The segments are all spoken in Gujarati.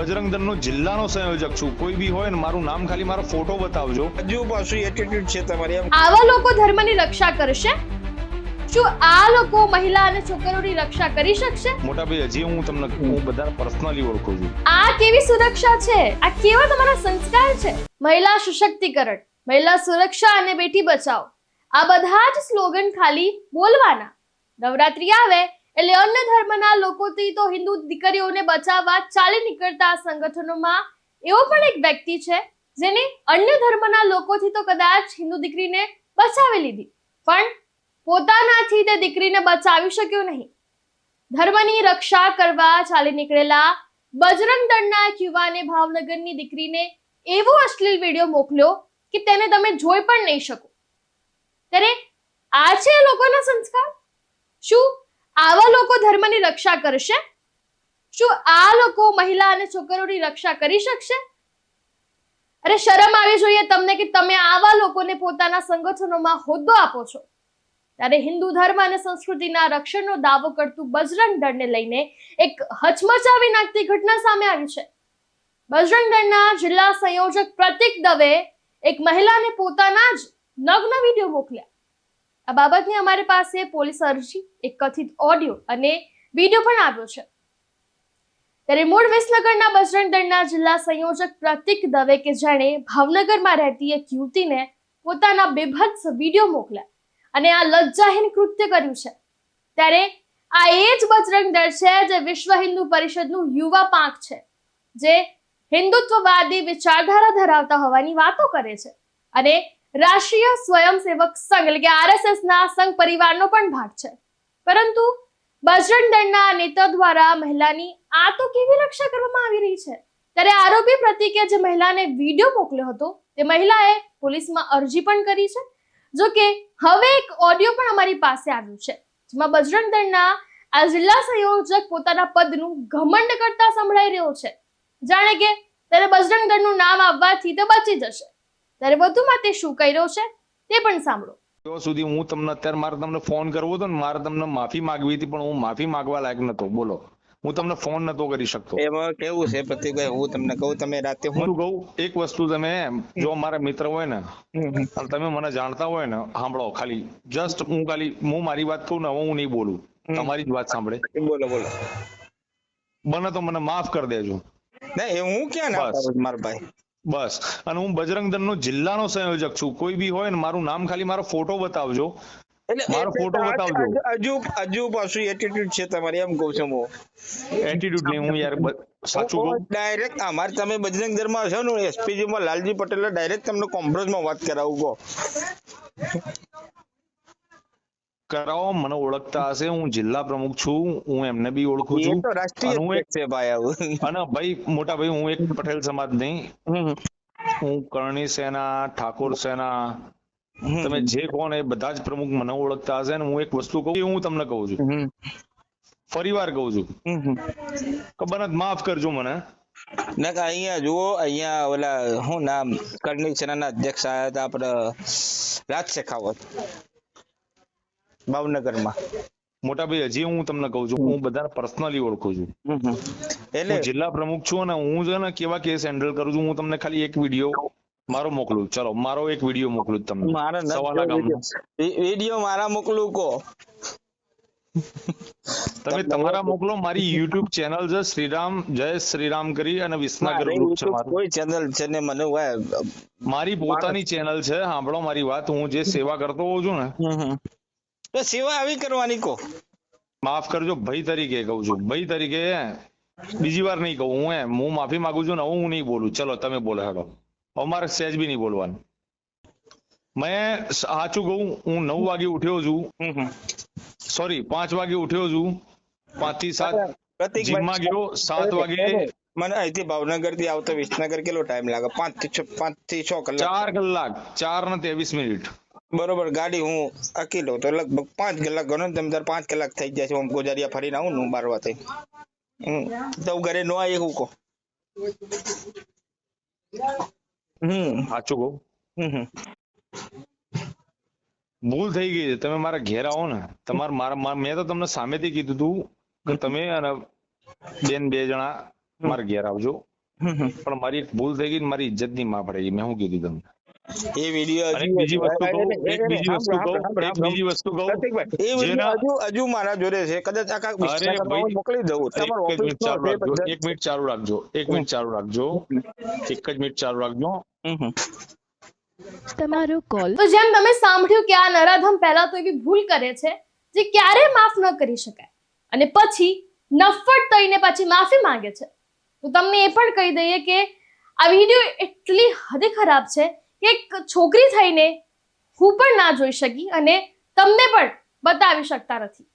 બજરંગ દળનો જિલ્લાનો સંયોજક છું. કોઈ બી હોય ને મારું નામ ખાલી મારો ફોટો બતાવજો. હજુ પાછું એટીટ્યુડ છે તમારી એમ. આવા લોકો ધર્મની રક્ષા કરશે? શું આ લોકો મહિલા અને છોકરીઓની રક્ષા કરી શકશે? મોટા ભાઈ હજી હું તમને હું બધા પર્સનલી ઓળખું છું. આ કેવી સુરક્ષા છે? આ કેવા તમારા સંસ્કાર છે? મહિલા સશક્તિકરણ મહિલા સુરક્ષા અને બેટી બચાવ. આ બધા જ સ્લોગન ખાલી બોલવાના. નવરાત્રી આવે એટલે અન્ય ધર્મના લોકોથી તો હિન્દુ દીકરીઓને બચાવવા ચાલી નીકળતા સંગઠનોમાં એવો પણ એક વ્યક્તિ છે, જેને અન્ય ધર્મના લોકોથી તો કદાચ હિન્દુ દીકરીને બચાવી લીધી. પણ પોતાનાથી તે દીકરીને બચાવી શક્યો નહીં. ધર્મની રક્ષા કરવા ચાલી નીકળેલા બજરંગ દળના એક યુવાને ભાવનગરની દીકરીને એવો અશ્લીલ વીડિયો મોકલ્યો કે તેને તમે જોઈ પણ નહીં શકો. ત્યારે આ છે લોકોના સંસ્કાર? શું આવા લોકો ધર્મની રક્ષા કરશે? શું આ લોકો મહિલા અને છોકરોની રક્ષા કરી શકશે? અરે શરમ આવી જોઈએ તમને કે તમે આવા લોકોને પોતાના સંગઠનોમાં હોદ્દો આપો છો. ત્યારે હિન્દુ ધર્મ અને સંસ્કૃતિના રક્ષણનો દાવો કરતું બજરંગ દળને લઈને એક હચમચાવી નાખતી ઘટના સામે આવી છે. બજરંગ દળના જિલ્લા સંયોજક પ્રતિક દવે એક મહિલાને પોતાના જ નગ્ન વીડિયો મોકલ્યા. આ બાબતની અમારી પાસે પોલીસ અરજી, એક કથિત ઓડિયો અને વીડિયો પણ આવ્યો છે. ત્યારે મૂળ વિસનગરના બજરંગ દળના જિલ્લા સંયોજક પ્રતિક દવે કે જેણે ભાવનગરમાં રહેતી એક યુવતીને પોતાના બેભત્સ વીડિયો મોકલ્યા અને આ લજ્જાહીન કૃત્ય કર્યું છે. ત્યારે આ એ જ બજરંગ દળ છે જે વિશ્વ હિન્દુ પરિષદનું યુવા પાંખ છે, જે હિન્દુત્વવાદી વિચારધારા ધરાવતા હોવાની વાતો કરે છે અને રાષ્ટ્રીય સ્વયંસેવક સંઘ, એટલે કે આરએસએસ ના સંઘ પરિવારનો પણ ભાગ છે. પરંતુ બજરંગ દળના નેતા દ્વારા મહિલાની આ તો કેવી રક્ષા કરવામાં આવી રહી છે? ત્યારે આરોપી પ્રતિકે જે મહિલાને વીડિયો મોકલ્યો હતો, તે મહિલાએ પોલીસમાં અરજી પણ કરી છે. જો કે હવે એક ઓડિયો પણ અમારી પાસે આવ્યું છે, જેમાં બજરંગ દળના આ જિલ્લા સંયોજક પોતાના પદનું ઘમંડ કરતા સંભળાઈ રહ્યો છે. જાણે કે ત્યારે બજરંગ દળનું નામ આવવાથી તે બચી જશે. ત્યારે વધુમાં તે શું કહી રહ્યો છે તે પણ સાંભળો. ત્યાં સુધી હું તમને અત્યારે મારે તમને ફોન કરવો હતો ને મારે તમને માફી માંગવી હતી પણ હું માફી માંગવા લાયક નતો. બોલો. હું તમને ફોન નતો કરી શકતો. એમાં કેવું છે પ્રતિકભાઈ હું તમને કહું તમે રાતે હું કહું એક વસ્તુ તમે જો મારા મિત્ર હોય ને અને તમે મને જાણતા હોય ને સાંભળો ખાલી જસ્ટ હું ખાલી હું મારી વાત કહું ને હવે હું નહીં બોલું. તમારી જ વાત સાંભળે. બોલો બોલો. બને તો મને માફ કરી દેજો. ના એ હું ક્યાં ના. મારા ભાઈ? બસ. અને હું બજરંગ દળનો જિલ્લાનો સંયોજક છું. કોઈ બી હોય ને મારું નામ ખાલી મારો ફોટો બતાવજો. મારો ફોટો બતાવજો. હજુ હજુ પાછું એટીટ્યુડ છે તમારી એમ કહું છું હું. એટીટ્યુડ નહીં હું યાર સાચું કહું. ડાયરેક્ટ અમારે તમે બજરંગ દળમાં છો ને એસપીજી માં લાલજી પટેલ ડાયરેક્ટ તમને કોમ્પ્રોઝમાં વાત કરાવું કહો. કરાવો મને ઓળખતા હશે હું જિલ્લા પ્રમુખ છું હું એમને બી ઓળખું છું. અને હું એક છે ભાઈ અને ભાઈ મોટા ભાઈ હું એક પટેલ સમાજ નહીં હું કરણી સેના ઠાકોર સેના. તમે જે કહો ને એ બધા જ પ્રમુખ મને ઓળખતા હશે ને હું એક વસ્તુ કહું હું તમને કહું છું. ફરી વાર કહું છું. હમ. હમ. કે બને માફ કરજો મને. ના કે અહીંયા જુઓ અહીંયા ઓલા હું નામ કરણી સેનાના અધ્યક્ષ આયા હતા આપડે રાજ શેખાવત ભાવનગરમાં. મોટા ભાઈ હજી હું તમને કહું છું હું બધા પર્સનલી ઓળખું છું. એટલે જિલ્લા પ્રમુખ છું અને હું છે ને કેવા કેસ હેન્ડલ કરું છું હું તમને ખાલી એક વીડિયો મારો મોકલું. ચલો મારો એક વીડિયો મોકલું તમને. મારા સવાલા ગામનો. વીડિયો. મારા મોકલું કો. તમે તમારા મોકલો. મારી યુટ્યુબ ચેનલ છે શ્રીરામ જય શ્રીરામ કરી અને વિસનગર ગ્રુપ છે મારું. કોઈ ચેનલ છે ને મને મારી પોતાની ચેનલ છે સાંભળો મારી વાત. હું જે સેવા કરતો હોઉં છું ને સેવા આવી કરવાની કો માફ કરજો ભાઈ તરીકે કહું છું. ભાઈ તરીકે બીજી વાર નહીં કહું. હું એમ હું માફી માંગુ છું ને હું નહીં બોલું. ચલો તમે બોલો હેડો. અમારે સહેજ બી નહીં બોલવાનું. મેં સાચું કહું હું નવ વાગે ઉઠ્યો છું. સોરી પાંચ વાગે ઉઠ્યો છું. પાંચથી સાત જીમમાં ગયો સાત વાગે મને અહીંથી ભાવનગરથી આવતો વિસનગર કેટલો ટાઈમ લાગે? પાંચથી છ પાંચથી છ કલાક. ચાર કલાક ચાર ને ત્રેવીસ મિનિટ. બરોબર ગાડી હું આખી લઉં તો લગભગ પાંચ કલાક ગણો ને તમે પાંચ કલાક થઈ જાય છે. આમ ગોજારિયા ફરીને આવું ને હું થઈ તો ઘરે નો આવી હું કહો. હમ. સાચું કહું? હમ. ભૂલ થઈ ગઈ છે. તમે મારા ઘેર આવો ને. તમારે મારા મેં તો તમને સામેથી કીધું તું કે તમે અને બેન બે જણા મારા ઘેર આવજો. પણ મારી ભૂલ થઈ ગઈ મારી ઇજ્જતની માં પડી ગઈ. મેં શું કીધું તમને? એ વિડિયો હજુ બીજી વસ્તુ કહું એક બીજી વસ્તુ કહું એક બીજી વસ્તુ કહું. એ વિડિયો હજુ હજુ મારા જોડે છે. કદાચ આખા મોકલી દઉં. એક તમારો મિનિટ ચાલુ રાખજો ઓફિસ એક મિનિટ ચાલુ રાખજો એક મિનિટ ચાલુ રાખજો. એક જ મિનિટ ચાલુ રાખજો. તમારો કોલ તો જેમ તમે સાંભળ્યું કે આ નરાધમ પહેલા તો એવી ભૂલ કરે છે જે ક્યારે માફ ન કરી શકાય. અને પછી નફટ થઈને પાછી માફી માંગે છે. તો તમને એ પણ કહી દઈએ કે આ વીડિયો એટલી હદે ખરાબ છે એક છોકરી થઈને હું પણ ના જોઈ શકી અને તમને પણ બતાવી શકતા નથી.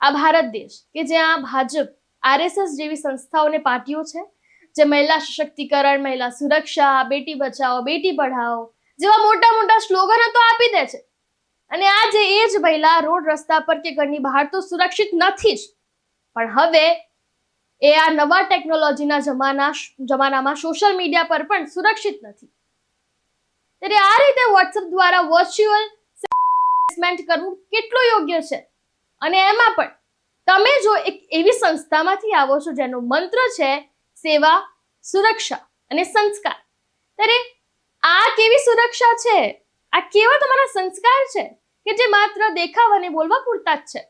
આ ભારત દેશ કે જ્યાં ભાજપ, આરએસએસ જેવી સંસ્થાઓને પાર્ટીઓ છે, જે મહિલા સશક્તિકરણ, મહિલા સુરક્ષા, બેટી બચાવો, બેટી પઢાઓ જેવા મોટા મોટા સ્લોગનો તો આપી દે છે. અને આજે એ જ મહિલા રોડ રસ્તા પર કે ઘરની બહાર તો સુરક્ષિત નથી જ. પણ હવે એ આ નવા ટેકનોલોજીના જમાના, જમાનામાં સોશિયલ મીડિયા પર પણ સુરક્ષિત નથી. ત્યારે આ રીતે વોટ્સઅપ દ્વારા વર્ચ્યુઅલ harassment કરવું કેટલું યોગ્ય છે? અને એમાં પણ તમે જો એક એવી સંસ્થામાંથી આવો છો જેનો મંત્ર છે સેવા, સુરક્ષા અને સંસ્કાર. ત્યારે આ કેવી સુરક્ષા છે? આ કેવા તમારા સંસ્કાર છે કે જે માત્ર દેખાવ અને બોલવા પૂરતા જ છે?